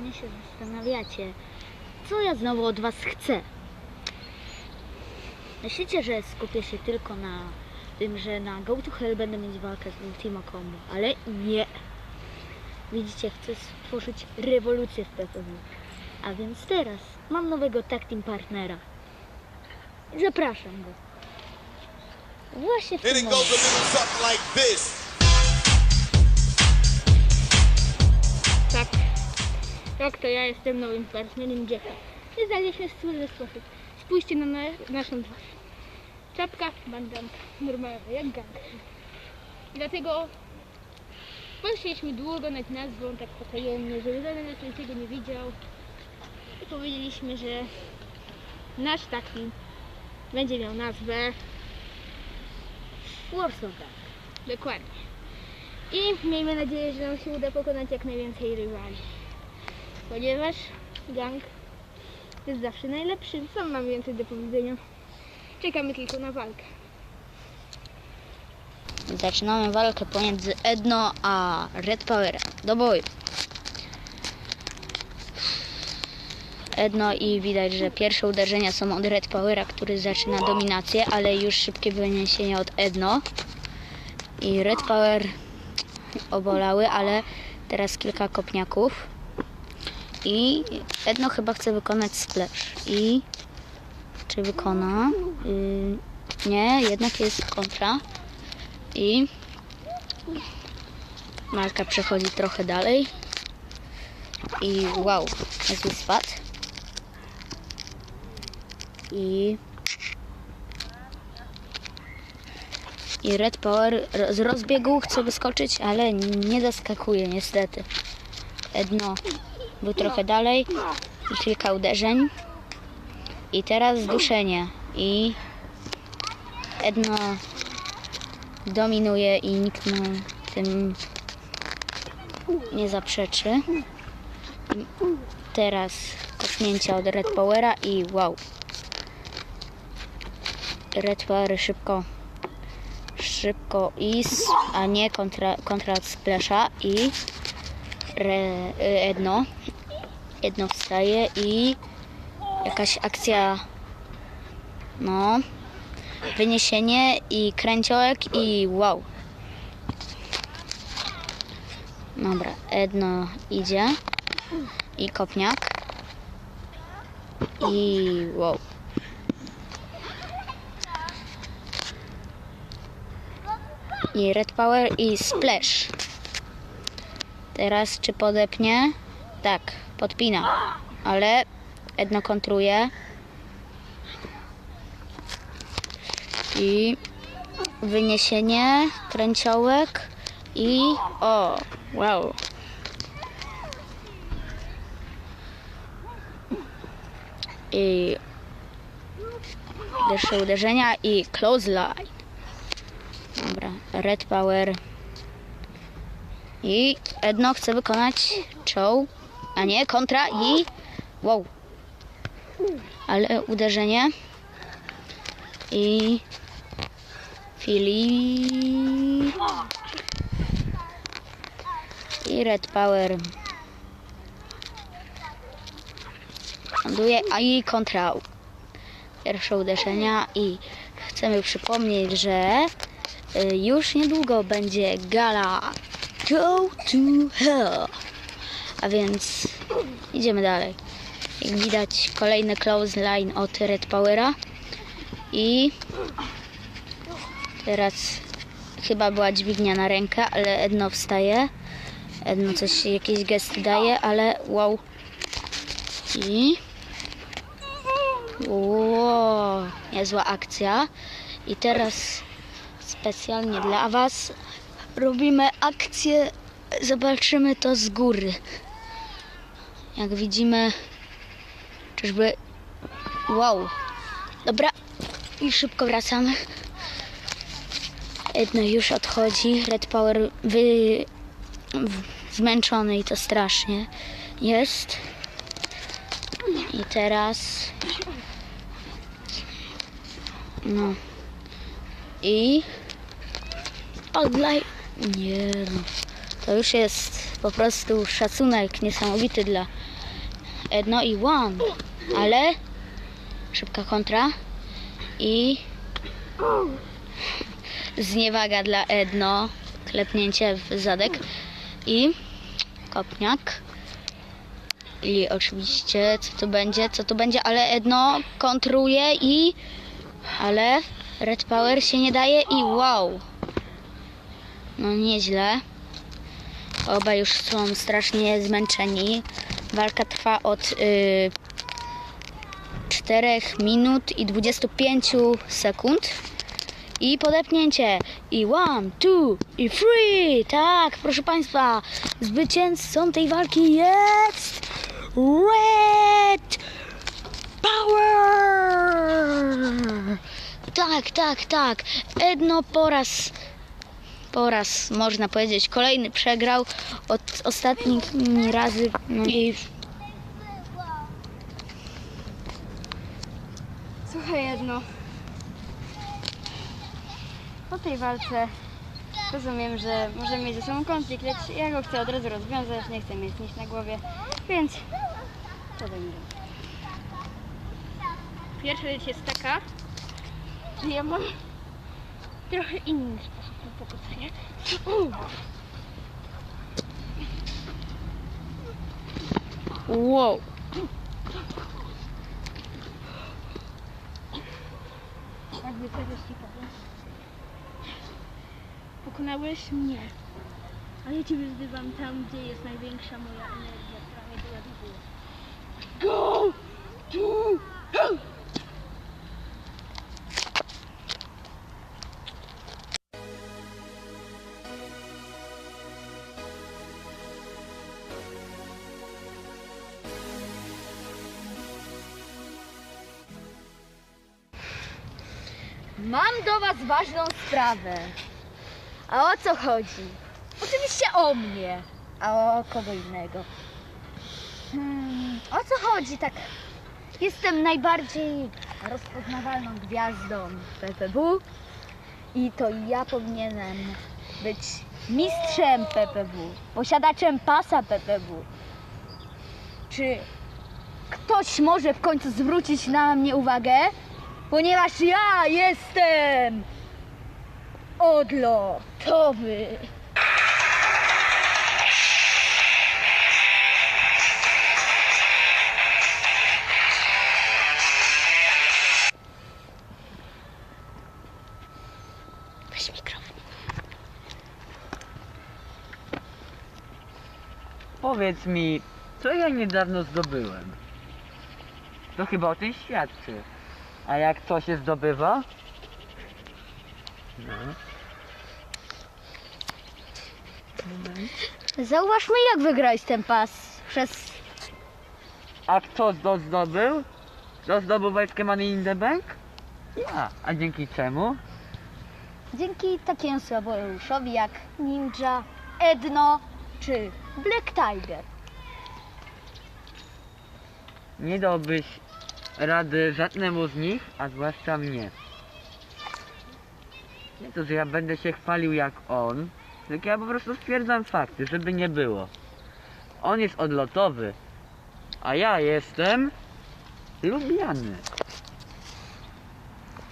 Pewnie się zastanawiacie, co ja znowu od was chcę. Myślicie, że skupię się tylko na tym, że na Go to Hell będę mieć walkę z Ultima Combo, ale nie. Widzicie, chcę stworzyć rewolucję w PPW. A więc teraz mam nowego tag team partnera. Zapraszam go. Właśnie w tym momencie. Tak. Tak, to ja jestem nowym partnerem Jeffa. I znaleźliśmy wspólny sposób. Spójrzcie na, na naszą twarz. Czapka, bandanka. Normalna, jak gang. Dlatego pomyśleliśmy długo nad nazwą, tak potajemnie, żeby żaden nas niczego nie widział. I powiedzieliśmy, że nasz taki będzie miał nazwę Warsaw. Dokładnie. I miejmy nadzieję, że nam się uda pokonać jak najwięcej rywali. Ponieważ gang jest zawsze najlepszy. Co mam więcej do powiedzenia? Czekamy tylko na walkę. Zaczynamy walkę pomiędzy Edno a Red Powerem. Do boju. Edno i widać, że pierwsze uderzenia są od Red Powera, który zaczyna dominację, ale już szybkie wyniesienie od Edno. I Red Power obolały, ale teraz kilka kopniaków. I Edno chyba chce wykonać splash. I czy wykona? Yy, nie, jednak jest kontra. I Marka przechodzi trochę dalej. I wow, jaki spad. I i Red Power z rozbiegu chce wyskoczyć, ale nie zaskakuje niestety. Edno był trochę dalej i kilka uderzeń. I teraz zduszenie. I Edno dominuje i nikt mu tym nie zaprzeczy. Teraz kopnięcia od Red Powera i wow. Red Power szybko szybko i a nie kontra, kontra Splasha i re, Edno Edno wstaje i jakaś akcja no wyniesienie i kręciołek i wow. Dobra, Edno idzie i kopniak i wow. I Red Power i Splash. Teraz czy podepnie? Tak, podpina. Ale Edno kontruje. I wyniesienie, kręciołek i o, wow. I pierwsze uderzenia i close line. Dobra, red power. I Edno chce wykonać czoł, a nie kontra i wow. Ale uderzenie. I Filip. I Red Power. Ląduje, a i kontra. Pierwsze uderzenia i chcemy przypomnieć, że y, już niedługo będzie gala Go to Hell a więc idziemy dalej jak widać kolejny close line od Red Powera i Teraz chyba była dźwignia na rękę, ale Edno wstaje. Edno coś, jakieś gesty daje, ale wow. I... Wow, niezła akcja. I teraz specjalnie dla Was robimy akcję. Zobaczymy to z góry. Jak widzimy, czyżby... Wow. Dobra. I szybko wracamy. Edno już odchodzi. Red Power wy... zmęczony i to strasznie jest. I teraz. No. I. Odlaj. Nie no. To już jest po prostu szacunek niesamowity dla Edno i one. Ale szybka kontra i zniewaga dla Edno. Klepnięcie w zadek i kopniak. I oczywiście co tu będzie, co tu będzie, ale Edno kontruje i ale Red Power się nie daje i wow. No nieźle. Oba już są strasznie zmęczeni. Walka trwa od y, 4 minut i 25 sekund. I podepnięcie. I one, two, i three. Tak, proszę Państwa. Zwycięzcą tej walki jest Red Power. Tak, tak, tak. Edno po raz po raz, można powiedzieć, kolejny przegrał od ostatnich razy. No i Słuchaj jedno. Po tej walce rozumiem, że możemy mieć ze sobą konflikt, lecz ja go chcę od razu rozwiązać, nie chcę mieć nic na głowie, więc podejmę. Pierwsza rzecz jest taka, że ja mam trochę inny sposób na pogodzenie. wow. Jakby ci powiem. Pokonałeś mnie. A ja cię wyzywam tam, gdzie jest największa moja energia, Mam do Was ważną sprawę. A o co chodzi? Oczywiście o mnie, a o kogo innego. Hmm, o co chodzi tak? Jestem najbardziej rozpoznawalną gwiazdą PPW i to ja powinienem być mistrzem PPW, posiadaczem pasa PPW. Czy ktoś może w końcu zwrócić na mnie uwagę? Ponieważ ja jestem odlotowy. Weź mikrofon. Powiedz mi, co ja niedawno zdobyłem? To chyba o tym świadczy. A jak to się zdobywa? No. Zauważmy, jak wygrałeś ten pas przez A kto to zdobył? Kto zdobył walkę Money in the Bank? Ja. A dzięki czemu? Dzięki takiemu słabojuszowi jak Ninja, Edno czy Black Tiger. Nie dałbyś rady żadnemu z nich, a zwłaszcza mnie. Nie to, że ja będę się chwalił jak on, tylko ja po prostu stwierdzam fakty, żeby nie było. On jest odlotowy, a ja jestem lubiany.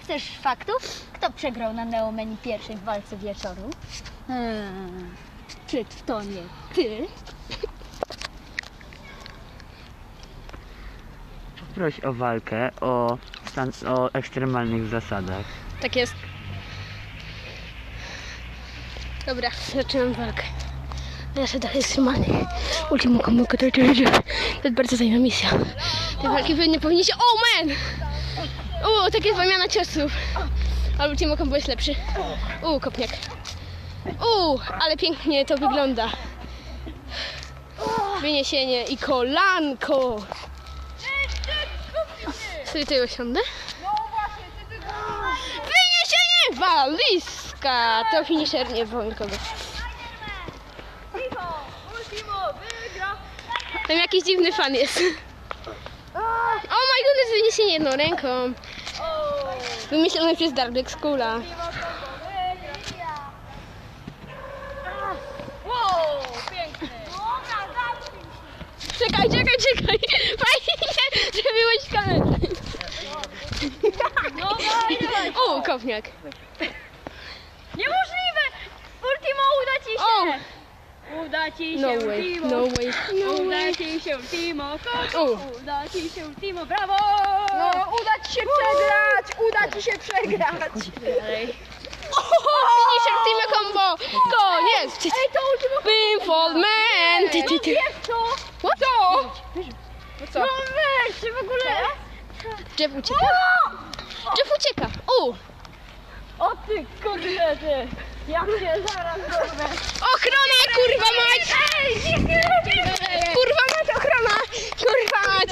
Chcesz faktów? Kto przegrał na Neomeni pierwszej w walce wieczoru? Hmm. Czy to nie ty? Proś o walkę o, stan- o ekstremalnych zasadach. Tak jest. Dobra, zaczynam walkę. Zasadach ekstremalnych. Ultimo combo to jest bardzo tajna misja. Te walki nie powinny się... Oh man! Uuu, takie wymiana ciosów. Ale Ultimo combo jest lepszy. Uuu, kopniak. Uuu, ale pięknie to wygląda. Wyniesienie i kolanko. Sobie tutaj osiądę. Wyniesienie walizka! To finisher nie powiem kogo. Tam jakiś dziwny fan jest. Oh my goodness, wyniesienie jedną ręką. Wymyślony przez Dark Skula. Czekaj, czekaj, czekaj. Fajnie, że byłeś. No dawaj, dawaj. O, kopniak. Niemożliwe! Ultimo, uda ci się! Uda ci się, No way, Ultimo! no way, no Uda way. ci się, Ultimo! O. Uda ci się, Ultimo, brawo! No, uda ci się przegrać! Uda ci się przegrać! Finisher Team Combo. Koniec. Ej, to Pinfall Man. Ty, ty, ty. Co? What? Co? No weź, w ogóle... Jeff ucieka. Jeff ucieka. O, O ty, kurde, ty! Ja cię zaraz dorwę! ochrona, kurwa mać. Kurwa mać, ochrona. Kurwa mać.